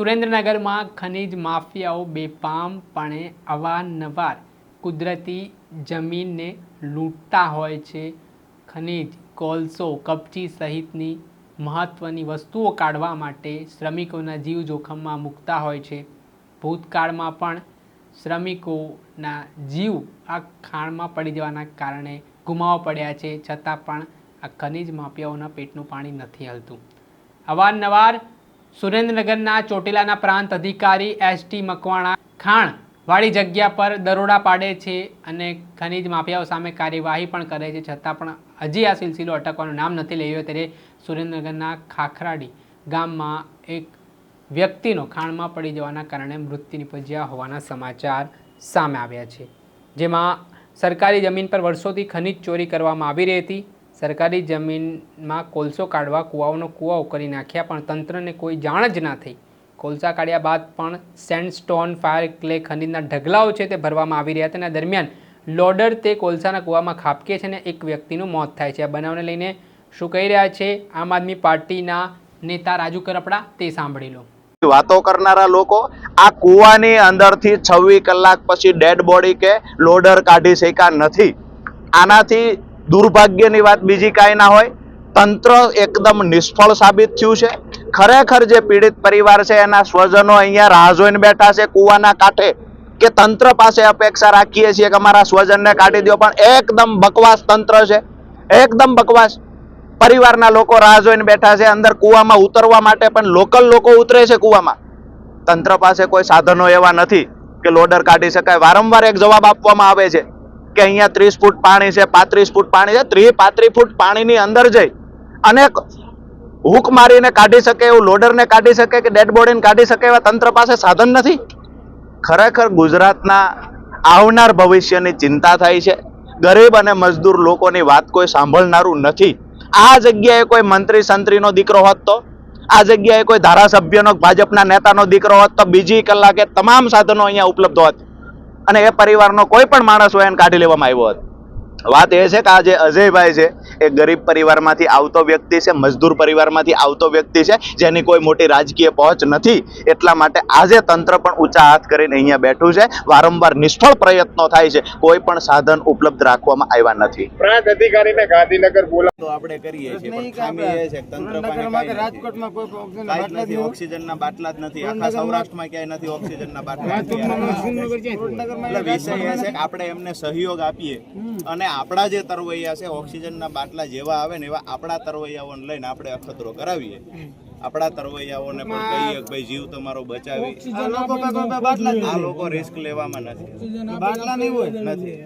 સુરેન્દ્રનગરમાં ખનિજ માફિયાઓ બેપામપણે અવારનવાર કુદરતી જમીનને લૂંટતા હોય છે. ખનિજ, કોલસો, કપચી સહિતની મહત્ત્વની વસ્તુઓ કાઢવા માટે શ્રમિકોના જીવ જોખમમાં મૂકતા હોય છે. ભૂતકાળમાં પણ શ્રમિકોના જીવ આ ખાણમાં પડી જવાના કારણે ગુમાવવા પડ્યા છે. છતાં પણ આ ખનિજ માફિયાઓના પેટનું પાણી નથી હલતું. અવારનવાર સુરેન્દ્રનગરના ચોટીલાના પ્રાંત અધિકારી એસ ટી મકવાણા ખાણ વાળી જગ્યા પર દરોડા પાડે છે અને ખનિજ માફિયાઓ સામે કાર્યવાહી પણ કરે છે. છતાં પણ હજી આ સિલસિલો અટકવાનું નામ નથી લઈ રહ્યો ત્યારે સુરેન્દ્રનગરના ખાખરાડી ગામમાં એક વ્યક્તિનો ખાણમાં પડી જવાના કારણે મૃત્યુ નિપજ્યા હોવાના સમાચાર સામે આવ્યા છે. જેમાં સરકારી જમીન પર વર્ષોથી ખનિજ ચોરી કરવામાં આવી રહી હતી. સરકારી જમીનમાં કોલસો કાઢવા, કૂવાઓનો કૂવાઓ કરી નાખ્યા, પણ તંત્રને કોઈ જાણ જ ના થઈ. કોલસા કાઢ્યા બાદ પણ સેન્ડસ્ટોન, ફાયર ક્લે ખનીજના ઢગલાઓ છે તે ભરવામાં આવી રહ્યા હતા. અને દરમિયાન લોડર તે કોલસાના કૂવામાં ખાબકે છે અને એક વ્યક્તિનું મોત થાય છે. આ બનાવને લઈને શું કહી રહ્યા છે? આમ આદમી પાર્ટીના નેતા રાજુ કરપડા, તે સાંભળી લો. વાતો કરનારા લોકો, આ કૂવાની અંદરથી છવ્વીસ કલાક પછી ડેડ બોડી કે લોડર કાઢી શક્યા નથી. આનાથી દુર્ભાગ્યની વાત બીજી કાંઈ ના હોય. તંત્ર એકદમ નિષ્ફળ સાબિત થયું છે. ખરેખર જે પીડિત પરિવાર છે, એના સ્વજનો અહીંયા રાહ જોઈને બેઠા છે કૂવાના કાંઠે કે તંત્ર પાસે અપેક્ષા રાખીએ છીએ કે અમારા સ્વજનને કાઢી દો. પણ એકદમ બકવાસ તંત્ર છે. એકદમ બકવાસ. પરિવારના લોકો રાહ જોઈને બેઠા છે, અંદર કૂવામાં ઉતરવા માટે પણ લોકલ લોકો ઉતરે છે કૂવામાં. તંત્ર પાસે કોઈ સાધનો એવા નથી કે લોડર કાઢી શકાય. વારંવાર એક જવાબ આપવામાં આવે છે. કે અહીંયા ત્રીસ ફૂટ પાણી છે, પાંત્રીસ ફૂટ પાણી છે ત્રીસ પાંત્રીસ ફૂટ પાણીની અંદર જઈ અને હુક મારીને કાઢી શકે એવું, લોડરને કાઢી શકે કે ડેડ બોડીને કાઢી શકે એવા તંત્ર પાસે સાધન નથી? ખરેખર ગુજરાતના આવનાર ભવિષ્યની ચિંતા થાય છે. ગરીબ અને મજદૂર લોકોની વાત કોઈ સાંભળનારું નથી. આ જગ્યાએ કોઈ મંત્રી સંત્રીનો દીકરો હોત તો? આ જગ્યાએ કોઈ ધારાસભ્યનો, ભાજપના નેતાનો દીકરો હોત તો? બીજી કલાકે તમામ સાધનો અહીંયા ઉપલબ્ધ હોત. અને એ પરિવારનો કોઈ પણ માણસ હોય એને કાઢી લેવામાં આવ્યો હોત. વાત એ છે કે આ જે અજયભાઈ છે એ ગરીબ પરિવારમાંથી આવતો વ્યક્તિ છે મજદૂર પરિવારમાંથી આવતો વ્યક્તિ છે જેની કોઈ મોટી રાજકીય પહોંચ નથી. એટલા માટે આજે તંત્ર પણ ઊંચા હાથ કરીને અહીંયા બેઠું છે. વારંવાર નિષ્ફળ પ્રયત્નો થાય છે. કોઈ પણ સાધન ઉપલબ્ધ રાખવામાં આવ્યા નથી. પ્રાંત અધિકારીને ગાંધીનગર બોલાવતો આપણે કરીએ છીએ પણ ખામી એ છે તંત્ર પાસે રાજકોટમાં કોઈ ઓક્સિજન કાંઈ નથી ઓક્સિજનના બાટલા જ નથી. આખા સૌરાષ્ટ્રમાં ક્યાંય નથી ઓક્સિજનના બાટલા. એટલે વિષય એ છે કે આપણે એમને સહયોગ આપીએ અને આપણા જે તરવૈયા છે ઓક્સિજનના બાટલા જેવા આવે ને એવા આપણા તરવૈયાઓને લઈને આપણે અખતરો કરાવીએ. આપણા તરવૈયાઓને પણ કહીએ કે ભાઈ જીવ તમારો બચાવી. આ લોકો રિસ્ક લેવામાં નથી. નથી. બાટલા નહીં હોય. નથી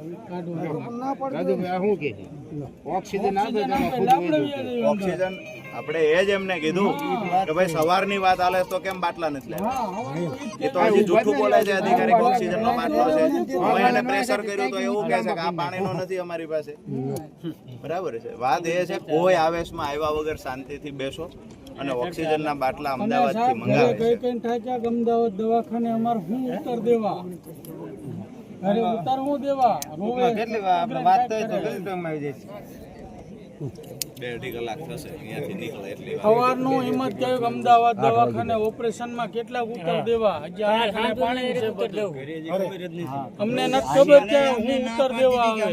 ઓક્સિજન. ઓક્સિજન આપણે એ જ એમને કીધું કે ભાઈ સવારની વાત આલે તો કેમ બાટલા નથી લે એ તો હજી જૂઠું બોલે છે અધિકારી ઓક્સિજન ઓક્સિજનનો બાટલો છે. અમે એને પ્રેશર કર્યું તો એવું કહે છે કે આ પાણીનો નથી અમારી પાસે. બરાબર છે. વાત એ છે કોઈ આવેશમાં આવ્યા વગર શાંતિથી બેસો અને ઓક્સિજનના બાટલા અમદાવાદથી મંગાવે છે. અમદાવાદ દવાખાને અમાર હું ઉતર દેવા? અરે ઉત્તર હું દેવા? રોવે? કેટલી વાત તો કેટલી ટાઈમ આવી જાય છે. બે અઢી કલાક થશે. અહીંયાથી નીકળે એટલી સવારનું હિંમત થયું કે અમદાવાદ દવાખાને ઓપરેશનમાં કેટલાક ઉત્તર દેવા. હજી પાણી છે. અમને નથી ખબર કે હું ઉત્તર દેવા આવે.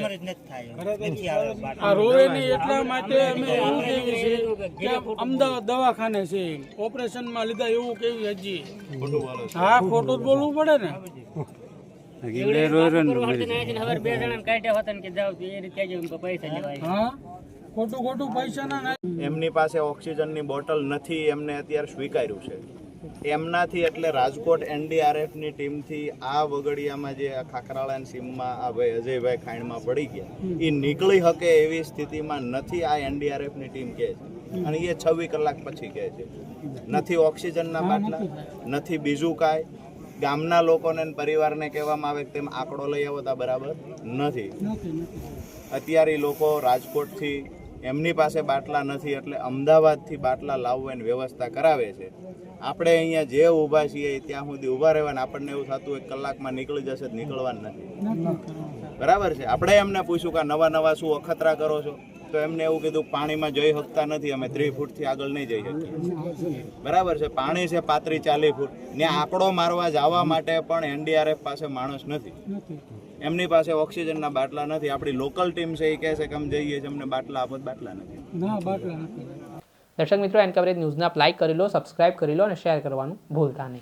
આ રોવે એટલા માટે અમે એવું છીએ કે અમદાવાદ દવાખાને છે. ઓપરેશનમાં લીધા એવું કેવી હજી. હા ખોટું જ બોલવું પડે ને. હા? ખોટું ખોટું પૈસા ના એમની પાસે ઓક્સિજનની બોટલ નથી એમને અત્યારે સ્વીકાર્યું છે. એમનાથી એટલે રાજકોટ એનડીઆરએફની ટીમથી આ વગડિયામાં જે આ ખાખરાળાની સીમમાં આ ભાઈ અજયભાઈ ખાંડમાં પડી ગયા એ નીકળી શકે એવી સ્થિતિમાં નથી આ એનડીઆરએફની ટીમ કહે છે. અને એ છવ્વીસ કલાક પછી કહે છે. નથી ઓક્સિજનના બાટલા નથી બીજું કાંઈ. ગામના લોકોને પરિવારને કહેવામાં આવે કે તેમ આંકડો લઈ આવો તો બરાબર નથી. અત્યારે લોકો રાજકોટથી એમની પાસે બાટલા નથી એટલે અમદાવાદથી બાટલા લાવવાની વ્યવસ્થા કરાવે છે. આપણે અહીંયા જે ઊભા છીએ ત્યાં સુધી ઊભા રહેવાના આપણને એવું થતું એક કલાકમાં નીકળી જશે તો નીકળવાનું નથી. બરાબર છે? આપણે એમને પૂછ્યું કે નવા નવા શું અખતરા કરો છો? તો એમને એવું કીધું, પાણીમાં જઈ શકતા નથી, અમે ત્રીસ ફૂટથી આગળ નહીં જઈ શકીએ. બરાબર છે? પાણી છે પાંત્રીસ ચાલીસ ફૂટ. ત્યાં આંકડો મારવા જવા માટે પણ એનડીઆરએફ પાસે માણસ નથી. એમની પાસે ઓક્સિજનના બાટલા નથી. આપણી લોકલ ટીમ છે એ કહે છે કે અમે જઈએ છીએ. અમને બાટલા આપો બાટલા નથી. ના બાટલા નથી. દર્શક મિત્રો એન કવરેજ ન્યૂઝને લાઇક કરી લો સબસ્ક્રાઇબ કરી લો અને શેર કરવાનું ભૂલતા નહીં.